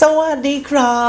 สวัสดีครั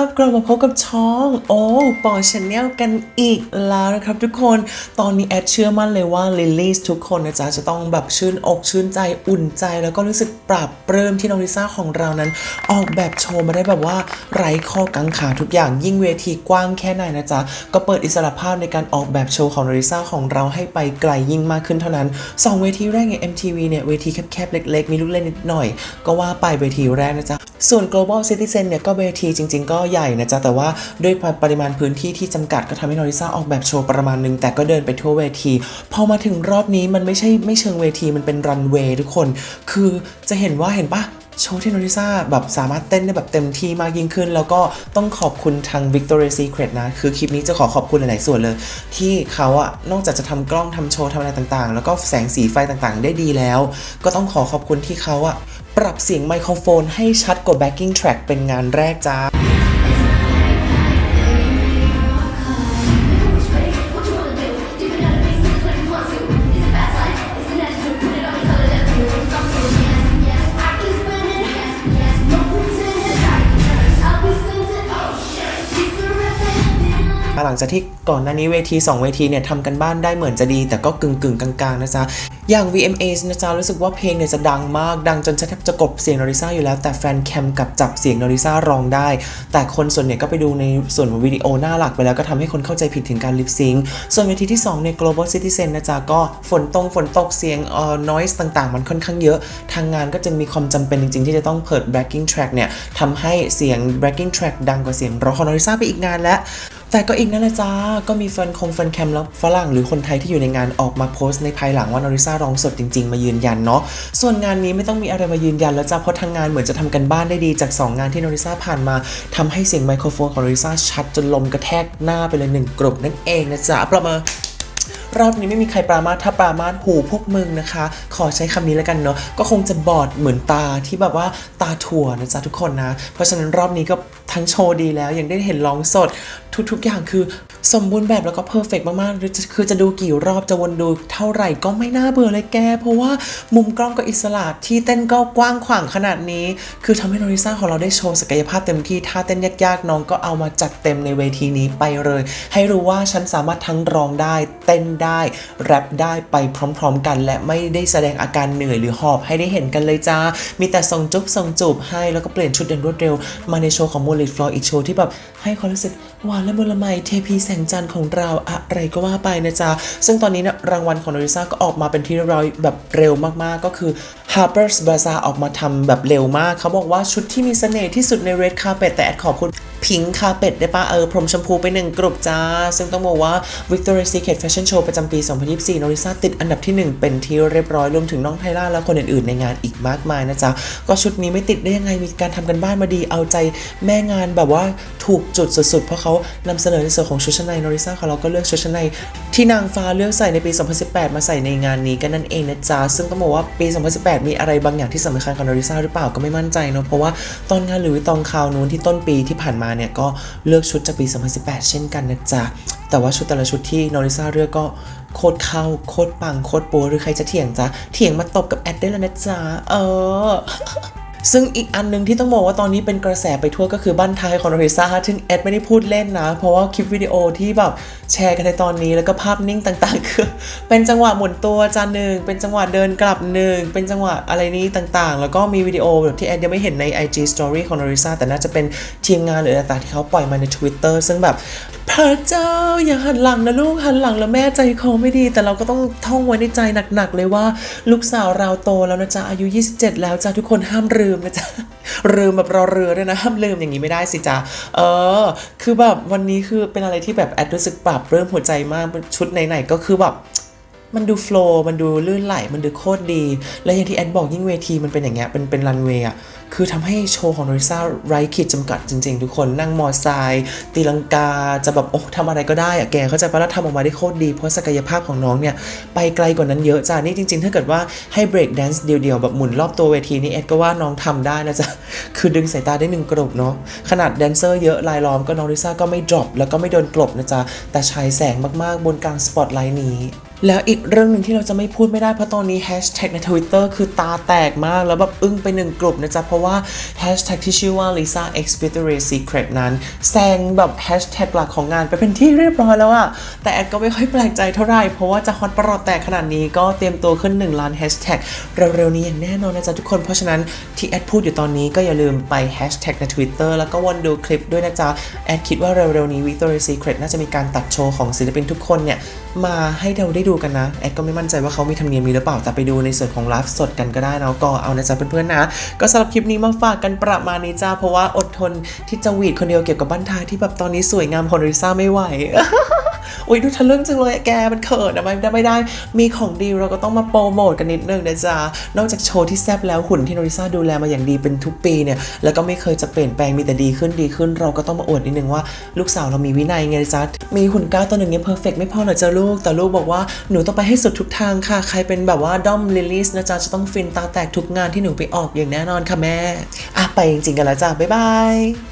บกลับมาพบกับช่อง โอ้ปอชาแนลกันอีกแล้วนะครับทุกคนตอนนี้แอดเชื่อมั่นเลยว่าลิลลี่ทุกคนนะจ๊ะจะต้องแบบชื่นอกชื่นใจอุ่นใจ แล้วก็รู้สึกปราบปลื้มที่น้องลิซ่าของเรานั้น ออกแบบโชว์มาได้แบบว่าไร้ข้อกังขาทุกอย่างยิ่งเวทีกว้างแค่ไหนนะจ๊ะก็เปิดอิสระภาพในการออกแบบโชว์ของนองลิซ่าของเราให้ไปไกลยิ่งมากขึ้นเท่านั้นสองเวทีแรกใน MTV เนี่ยเวทีแคบๆเล็ก ๆ มีลูกเล่นนิดหน่อย ก็ว่าไปเวทีแรกนะจ๊ะส่วน global citizen เนี่ยก็เวทีจริง ๆ ก็ใหญ่นะจ๊ะ แต่ว่าด้วยปริมาณพื้นที่ที่จำกัดก็ทำให้นอริซ่าออกแบบโชว์ประมาณนึง แต่ก็เดินไปทั่วเวที พอมาถึงรอบนี้มันไม่ใช่ไม่เชิงเวทีมันเป็นรันเวย์ทุกคน คือจะเห็นว่าเห็นปะโชว์ที่โนริซ่าแบบสามารถเต้นได้แบบเต็มที่มากยิ่งขึ้น แล้วก็ต้องขอบคุณทาง Victoria's Secret นะ คือคลิปนี้จะขอขอบคุณหลาย ๆ ส่วนเลย ที่เขาอะนอกจากจะทำกล้องทำโชว์ทำอะไรต่าง ๆ แล้วก็แสงสีไฟต่าง ๆ ได้ดีแล้ว ก็ต้องขอขอบคุณที่เขาอะ ปรับเสียงไมโครโฟนให้ชัดกว่า backing track เป็นงานแรกจ้า หลังจากที่ก่อนหน้านี้เวที 2 เวทีเนี่ยทำกันบ้านได้เหมือนจะดี แต่ก็กึ่งกึ่งกลางๆนะจ๊ะ อย่าง VMA นะจ๊ะ รู้สึกว่าเพลงเนี่ยจะดังมาก ดังจนแทบจะกบเสียงนอริซ่าอยู่แล้ว แต่แฟนแคมกับจับเสียงนอริซ่าร้องได้ แต่คนส่วนใหญ่ยก็ไปดูในส่วนของวิดีโอหน้าหลักไปแล้วก็ทำให้คนเข้าใจผิดถึงการลิปซิงค์ส่วนเวทีที่2เนี่ย Global Citizen นะจ๊ะ ก็ฝนตรงฝนตกเสียงเอ่อ noise ต่างๆ มันค่อนข้างเยอะ ทางงานก็จะมีความจำเป็นจริงๆ ที่จะต้องเปิด backing track เนี่ยทำให้เสียง backing track ดังกว่าเสียงร้องของนอริซ่าไปอีกนานแล้ว แต่ก็อีกนั่นแหละจ้า ก็มีแฟนคงแฟนแคมแล้วฝรั่งหรือคนไทยที่อยู่ในงานออกมาโพสต์ในภายหลังว่านอริซ่าร้องสดจริง ๆ มายืนยันเนาะ ส่วนงานนี้ไม่ต้องมีอะไรมายืนยันแล้วจ้า เพราะทางงานเหมือนจะทำกันบ้านได้ดีจาก 2 งานที่นอริซ่าผ่านมาทำให้เสียงไมโครโฟนของนอริซ่าชัดจนลมกระแทกหน้าไปเลยหนึ่งกรุบนั่นเองนะจ๊ะประเมิน รอบนี้ไม่มีใครปรามาสถ้าปรามาสหูพวกมึงนะคะ ขอใช้คำนี้แล้วกันเนาะก็คงจะบอดเหมือนตาที่แบบว่าตาถั่วนะจ๊ะทุกคนนะ เพราะฉะนั้นรอบนี้ก็ทั้งโชว์ดีแล้วยังได้เห็นร้องสดทุกๆอย่างคือ สมบูรณ์แบบแล้วก็เพอร์เฟกมากๆหรือคือจะดูกี่รอบจะวนดูเท่าไหร่ก็ไม่น่าเบื่อเลยแก เพราะว่ามุมกล้องก็อิสระที่เต้นก็กว้างขวางขนาดนี้ คือทำให้โนริซ่าของเราได้โชว์ศักยภาพเต็มที่ท่าเต้นยากๆ น้องก็เอามาจัดเต็มในเวทีนี้ไปเลย ให้รู้ว่าฉันสามารถทั้งร้องได้ เต้นได้แรปได้ไปพร้อมๆกัน และไม่ได้แสดงอาการเหนื่อยหรือหอบให้ได้เห็นกันเลยจ้ามีแต่ส่งจุ๊บส่งจูบให้แล้วก็เปลี่ยนชุดอย่างรวดเร็ว มาในโชว์ของมูลิฟลออีกโชว์ที่แบบให้ความรู้สึกหวานและมุละไมเทพีแสงจันทร์ของเราอะไรก็ว่าไปนะจ๊ะ ซึ่งตอนนี้นะรางวัลของโนริซ่าก็ออกมาเป็นที่เรียบร้อยแบบเร็วมากๆ ก็คือ Harper's Bazaar ออกมาทำแบบเร็วมาก เขาบอกว่าชุดที่มีเสน่ห์ที่สุดใน Red Carpet แต่แอดขอบคุณ พิงคาเป็ดได้ปะเออ พรมชมพูไปหนึ่งกลุ่มจ้า ซึ่งต้องบอกว่า Victoria's Secret Fashion Show ประจำปี 2024โนริซ่าติดอันดับที่ 1 เป็นที่เรียบร้อย รวมถึงน้องไทล่าและคนอื่นๆ ในงานอีกมากมายนะจ๊ะ ก็ชุดนี้ไม่ติดได้ยังไงมีการทำกันบ้านมาดีเอาใจแม่งานแบบว่าถูกจุดสุดๆ เพราะเขานำเสนอในส่วนของชุดชั้นในโนริซ่าของเราก็เลือกชุดชั้นในที่นางฟ้าเลือกใส่ในปี 2018 มาใส่ในงานนี้กันนั่นเองนะจ๊ะซึ่งต้องบอกว่าปี 2018 มีอะไรบางอย่างที่สำคัญของโนริซาหรือเปล่าก็ไม่มั่นใจเนาะเพราะว่าตอนงานหรือตองคราวนู้นที่ต้นปีที่ผ่านมาเนี่ยก็เลือกชุดจากปี 2018 เช่นกันนะจ๊ะ แต่ว่าชุดแต่ละชุดที่โนริซ่าเลือกก็โคตรเข้าโคตรปังโคตรปัวหรือใครจะเถียงจ๊ะ เถียงมาตบกับแอดได้แล้วนะจ๊ะ เออ ซึ่งอีกอันหนึงที่ต้องบอกว่าตอนนี้เป็นกระแสไปทั่วก็คือบ้านท้ายของโนริซ่าซึ่งแอดไม่ได้พูดเล่นนะ เพราะว่าคลิปวิดีโอที่แบบแชร์กันในตอนนี้แล้วก็ภาพนิ่งต่างๆ คือ เป็นจังหวะหมุนตัวจานหนึ่งเป็นจังหวะเดินกลับหนึ่งเป็นจังหวะอะไรนี้ต่างๆ แล้วก็มีวิดีโอแบบที่แอดยังไม่เห็นใน IG Story ของโนริซ่าแต่น่าจะเป็นทีมงานหรืออะไรต่างๆที่เขาปล่อยมาใน Twitter ซึ่งแบบ พระเจ้าอย่าหันหลังนะลูกหันหลังแล้วแม่ใจคอไม่ดี แต่เราก็ต้องท่องไว้ในใจหนักๆเลยว่า ลูกสาวเราโตแล้วนะจ๊ะอายุ 27 แล้วจ้ะทุกคนห้ามลืมนะจ๊ะลืมแบบรอเรือด้วยนะห้ามลืมอย่างนี้ไม่ได้สิจ๊ะเออ คือแบบวันนี้คือเป็นอะไรที่แบบแอดรู้สึกปรับเริ่มหัวใจมากชุดไหนๆก็คือแบบมันดูโฟล์มันดูลื่นไหล มันดูโคตรดี และอย่างที่แอดบอกยิ่งเวทีมันเป็นอย่างเงี้ย เป็นเป็นรันเวย์อะ คือทำให้โชว์ของโนริซ่าไร้ขีดจำกัดจริงๆ ทุกคนนั่งมอไซค์ตีลังกาจะแบบโอ้ทำอะไรก็ได้อะแกเขาจปะแล้วทำออกมาได้โคตรดี เพราะศักยภาพของน้องเนี่ยไปไกลกว่านั้นเยอะจ้านี่จริงๆ ถ้าเกิดว่าให้เบรกแดนซ์เดียวๆ แบบหมุนรอบตัวเวทีนี่แอดก็ว่าน้องทำได้นะจ๊ะ คือดึงสายตาได้หนึ่งกลุ่มเนาะขนาดแดนเซอร์เยอะรายล้อมก็น้องลิซ่าก็ไม่ดรอปแล้วก็ไม่โดนกลบนะจ๊ะ แต่ฉายแสงมากๆบนกลางสปอตไลท์นี้ แล้วอีกเรื่องหนึ่งที่เราจะไม่พูดไม่ได้เพราะตอนนี้แฮชแท็กใน Twitter คือตาแตกมาก แล้วแบบอึ้งไปหนึ่งกลุ่มนะจ๊ะ เพราะว่าแฮชแท็กที่ชื่อว่า Lisa X Victoria's Secret นั้นแซงแบบแฮชแท็กหลักของงานไปเป็นที่เรียบร้อยแล้วอะแต่แอดก็ไม่ค่อยแปลกใจเท่าไหร่ เพราะว่าจะฮอตประหลอดแตกขนาดนี้ก็เตรียมตัวขึ้น 1 ล้านแฮชแท็กเร็วๆนี้อย่างแน่นอนนะจ๊ะทุกคนเพราะฉะนั้นที่แอดพูดอยู่ตอนนี้ก็อย่าลืมไปแฮชแท็กใน Twitter แล้วก็วนดูคลิปด้วยนะจ๊ะแอดคิดว่าเร็วๆนี้ Victoria's Secret น่าจะมีการตัดโชว์ของศิลปินทุกคนเนี่ยมาให้เราได้ดูกันนะแอดก็ไม่มั่นใจว่าเขามีธรรมเนียมนี้หรือเปล่าแต่ไปดูในส่วนของไลฟ์สดกันก็ได้นะก็เอานะจ๊ะเพื่อนๆนะก็สำหรับคลิปนี้มาฝากกันประมาณนี้จ้าเพราะว่าอดทนที่จะหวีดคนเดียวเกี่ยวกับบ้านท้ายที่แบบตอนนี้สวยงามของริซ่าไม่ไหว อุ้ยดูทะลึ่งจังเลยแกมันเขินอะไม่ได้ไม่ได้ มีของดีเราก็ต้องมาโปรโมทกันนิดนึงนะจ๊ะ นอกจากโชว์ที่แซบแล้วหุ่นที่โนริซ่าดูแลมาอย่างดีเป็นทุกปีเนี่ย แล้วก็ไม่เคยจะเปลี่ยนแปลงมีแต่ดีขึ้นดีขึ้น เราก็ต้องมาอวดนิดนึงว่าลูกสาวเรามีวินัยไงจ๊ะ มีหุ่นก้าวตัวหนึ่งเนี่ยเพอร์เฟกไม่พอเหรอจ๊ะลูก แต่ลูกบอกว่าหนูต้องไปให้สุดทุกทางค่ะ ใครเป็นแบบว่าด้อมลิลลี่นะจ๊ะจะต้องฟินตาแตกทุกงานที่หนูไปออกอย่างแน่นอนค่ะแม่อะไปจริงๆกันแล้วจ้ะบ๊ายบาย